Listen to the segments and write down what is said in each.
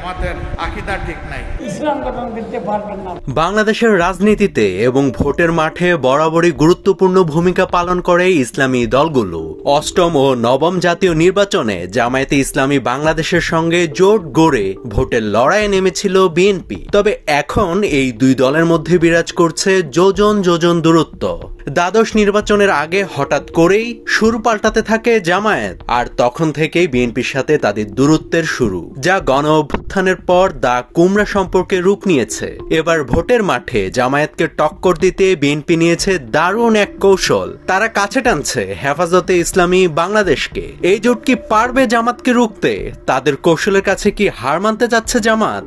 জামাতের আকিদা ঠিক নাই। ইসলাম গঠন করতে পারবেন না। বাংলাদেশের রাজনীতিতে এবং ভোটের মাঠে বরাবরই গুরুত্বপূর্ণ ভূমিকা পালন করে ইসলামী দলগুলো। অষ্টম ও নবম জাতীয় নির্বাচনে জামায়াতে ইসলামী বাংলাদেশের সঙ্গে জোট গড়ে ভোটের লড়াইয়ে নেমেছিল বিএনপি। তবে এখন এই দুই দলের মধ্যে বিরাজ করছে যোজন যোজন দূরত্ব। দ্বাদশ নির্বাচনের আগে হঠাৎ করেই সুর পাল্টাতে থাকে জামায়াত আর তখন থেকেই বিএনপির সাথে তাদের দূরত্বের শুরু যা গণ অভ্যুত্থানের পর দা কুমড়া সম্পর্কে রূপ নিয়েছে। এবার ভোটের মাঠে জামায়াতকে টক্কর দিতে বিএনপি নিয়েছে দারুণ এক কৌশল। তারা কাছে টানছে হেফাজতে ইসলামী বাংলাদেশকে। এই জোট কি পারবে জামাতকে রুখতে? তাদের কৌশলের কাছে কি হার মানতে যাচ্ছে জামাত?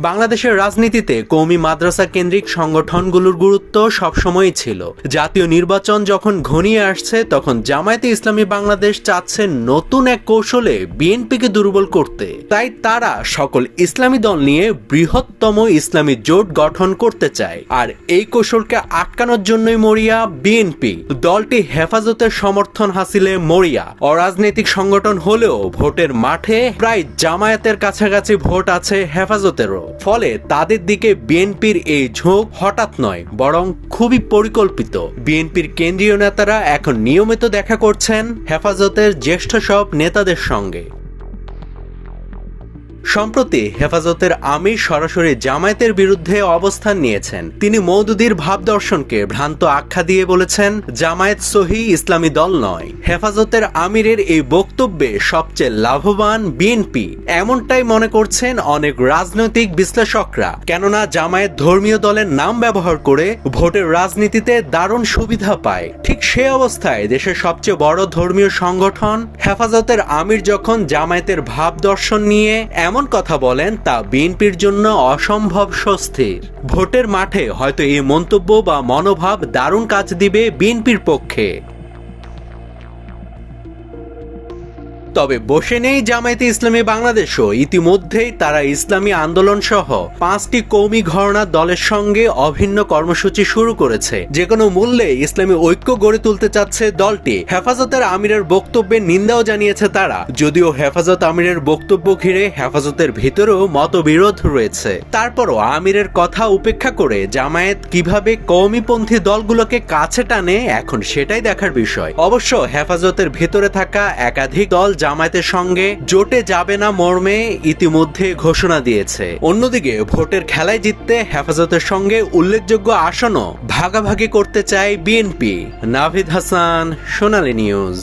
বাংলাদেশের রাজনীতিতে কৌমি মাদ্রাসা কেন্দ্রিক সংগঠনগুলোর গুরুত্ব সবসময়ই ছিল। জাতীয় নির্বাচন যখন ঘনিয়ে আসছে, তখন জামায়াতে ইসলামী বাংলাদেশ চাচ্ছে নতুন এক কৌশলে বিএনপিকে দুর্বল করতে। তাই তারা সকল ইসলামী দল নিয়ে বৃহত্তম ইসলামী জোট গঠন করতে চায়। আর এই কৌশলকে আটকানোর জন্যই মরিয়া বিএনপি। দলটি হেফাজতের সমর্থন হাসিলে মরিয়া। অরাজনৈতিক সংগঠন হলেও ভোটের মাঠে প্রায় জামায়াতের কাছাকাছি ভোট আছে হেফাজতেরও। ফলে তাদের দিকে বিএনপির এই ঝোঁক হঠাৎ নয়, বরং খুবই পরিকল্পিত। বিএনপির কেন্দ্রীয় নেতারা এখন নিয়মিত দেখা করছেন হেফাজতের জ্যেষ্ঠ সব নেতাদের সঙ্গে। সম্প্রতি হেফাজতের আমির সরাসরি জামায়াতের বিরুদ্ধে অবস্থান নিয়েছেন। তিনি মৌদুদির ভাব দর্শনকে ভ্রান্ত আখ্যা দিয়ে বলেছেন, জামায়াত সহি ইসলামী দল নয়। হেফাজতের আমিরের এই বক্তব্যে সবচেয়ে লাভবান বিএনপি। এমনটাই মনে করছেন অনেক রাজনৈতিক বিশ্লেষকরা। কেননা জামায়াত ধর্মীয় দলের নাম ব্যবহার করে ভোটের রাজনীতিতে দারুণ সুবিধা পায়। ঠিক সে অবস্থায় দেশের সবচেয়ে বড় ধর্মীয় সংগঠন হেফাজতের আমির যখন জামায়াতের ভাব দর্শন নিয়ে এমন কথা বলেন, তা বিএনপির জন্য অসম্ভব স্বস্তির। ভোটের মাঠে হয়তো এই মন্তব্য বা মনোভাব দারুণ কাজ দিবে বিএনপির পক্ষে। তবে বসে নেই জামায়াতে ইসলামী বাংলাদেশও ইতিমধ্যেই তারা ইসলামী আন্দোলন সহ পাঁচটি কৌমি ঘরনা দলের সঙ্গে অভিন্ন কর্মসূচি শুরু করেছে। যে কোনো মূল্যে ইসলামী ঐক্য গড়ে তুলতে চাচ্ছে দলটি। হেফাজতের আমিরের বক্তব্যে নিন্দাও জানিয়েছে তারা। যদিও হেফাজত আমিরের বক্তব্য ঘিরে হেফাজতের ভিতরেও মতবিরোধ রয়েছে। তারপরও আমিরের কথা উপেক্ষা করে জামায়াত কীভাবে কৌমিপন্থী দলগুলোকে কাছে টানে, এখন সেটাই দেখার বিষয়। অবশ্য হেফাজতের ভেতরে থাকা একাধিক দল জামায়াতের সঙ্গে জোটে যাবে না মর্মে ইতিমধ্যে ঘোষণা দিয়েছে। অন্যদিকে ভোটের খেলায় জিততে হেফাজতের সঙ্গে উল্লেখযোগ্য আসনও ভাগাভাগি করতে চায় বিএনপি। নাভিদ হাসান, সোনালী নিউজ।